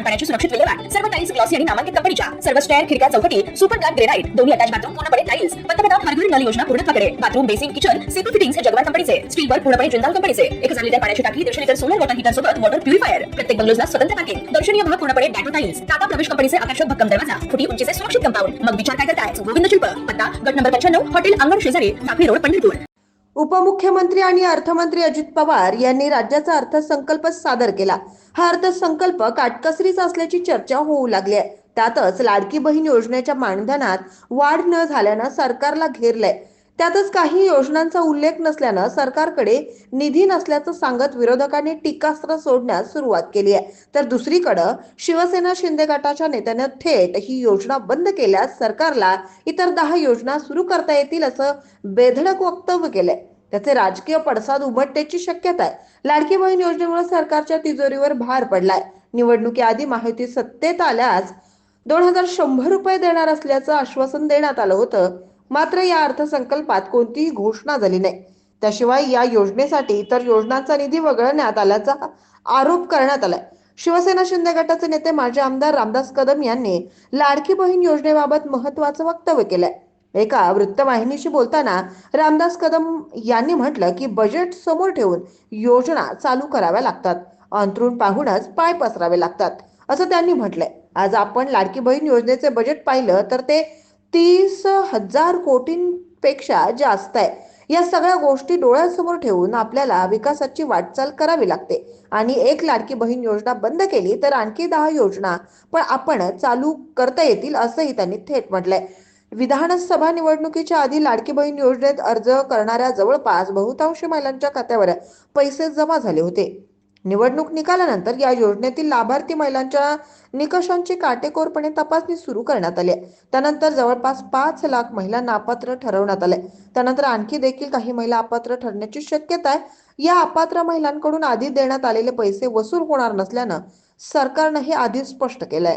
सांडपाण्याची सुरक्षित विल्हेवाट. सर्व टाईल्स ग्लॉसी आणि नामांकित कंपनीच्या सर्व स्टॅर खिडक्या चौकटी सुपर ग्लास ग्रेनाइट दोन्ही अटॅच बाथरूम पूर्णपणे टाईल्स पंतप्रधान हरघर नल योजना पूर्णत्वाकडे bathroom basin kitchen CP fittings हे जगवान कंपनीचे स्टीलवर पूर्णपणे जिंदाल कंपनीचे एक हजार लिटर पाण्याची टाकी दीडशे लिटर सोलर वॉटर हीटर सोबत वॉटर प्युरिफायर प्रत्येक बंगलोजला स्वतंत्र पार्किंग दर्शनीय भाग पूर्णपणे डॅटो टाईल्स टाटा प्रवेश कंपनीचे आकर्षक भक्कम दरवाजा. फुटी उंचीचे सुरक्षित कंपाऊंड मग विचार काय करताय? गोविंद शिल्प. पत्ता गट नंबर पंच्याण्णव हॉटेल अंगण शेजारी साखळी रोड पंढरपूर. उपमुख्यमंत्री आणि अर्थमंत्री अजित पवार यांनी राज्याचा अर्थसंकल्प सादर केला. हा अर्थसंकल्प काटकसरीचा असल्याची चर्चा होऊ लागली आहे. त्यातच लाडकी बहीण योजनेच्या मानधनात वाढ न झाल्यानं सरकारला घेरलंय त्यातच काही योजनांचा उल्लेख नसल्यानं सरकारकडे निधी नसल्याचं सांगत विरोधकांनी टीकास्त्र सोडण्यास सुरुवात केली आहे. तर दुसरीकडं शिवसेना शिंदे गटाच्या नेत्यानं थेट ही योजना बंद केल्यास सरकारला इतर दहा योजना सुरू करता येतील असं बेधडक वक्तव्य केलंय. त्याचे राजकीय पडसाद उमटण्याची शक्यता आहे. लाडकी बहीण योजनेमुळे सरकारच्या तिजोरीवर भार पडलाय. निवडणुकीआधी माहिती सत्तेत आल्यास दोन हजार शंभर रुपये देणार असल्याचं आश्वासन देण्यात आलं होतं. मात्र या अर्थसंकल्पात कोणतीही घोषणा झाली नाही. त्याशिवाय या योजनेसाठी इतर योजनांचा निधी वगळण्यात आल्याचा आरोप करण्यात आलाय. शिवसेना शिंदे गटाचे नेते माजी आमदार रामदास कदम यांनी लाडकी बहीण योजनेबाबत महत्वाचं वक्तव्य केलंय. एका वृत्तवाहिनीशी बोलताना रामदास कदम यांनी म्हटलं की बजेट समोर ठेवून योजना चालू कराव्या लागतात. अंतरून पाहूनच पाय पसरावे लागतात. असं त्यांनी म्हटलंय. आज आपण लाडकी बहीण योजनेचे बजेट पाहिलं तर ते तीस हजार कोटींपेक्षा जास्त आहे. या सगळ्या गोष्टी डोळ्यासमोर ठेवून आपल्याला विकासाची वाटचाल करावी लागते. आणि एक लाडकी बहीण योजना बंद केली तर आणखी दहा योजना पण आपण चालू करता येतील असंही त्यांनी थेट म्हटलंय. विधानसभा निवडणुकीच्या आधी लाडकी बहीण योजनेत अर्ज करणाऱ्या जवळपास बहुतांश महिलांच्या खात्यावर पैसे जमा झाले होते. निवडणूक निकालानंतर या योजनेतील लाभार्थी महिलांच्या निकषांची काटेकोरपणे तपासणी सुरू करण्यात आली आहे. त्यानंतर जवळपास पाच लाख महिलांना अपात्र ठरवण्यात आले त्यानंतर आणखी देखील काही महिला अपात्र ठरण्याची शक्यता आहे. या अपात्र महिलांकडून आधी देण्यात आलेले पैसे वसूल होणार नसल्यानं सरकारनं हे आधीच स्पष्ट केलंय.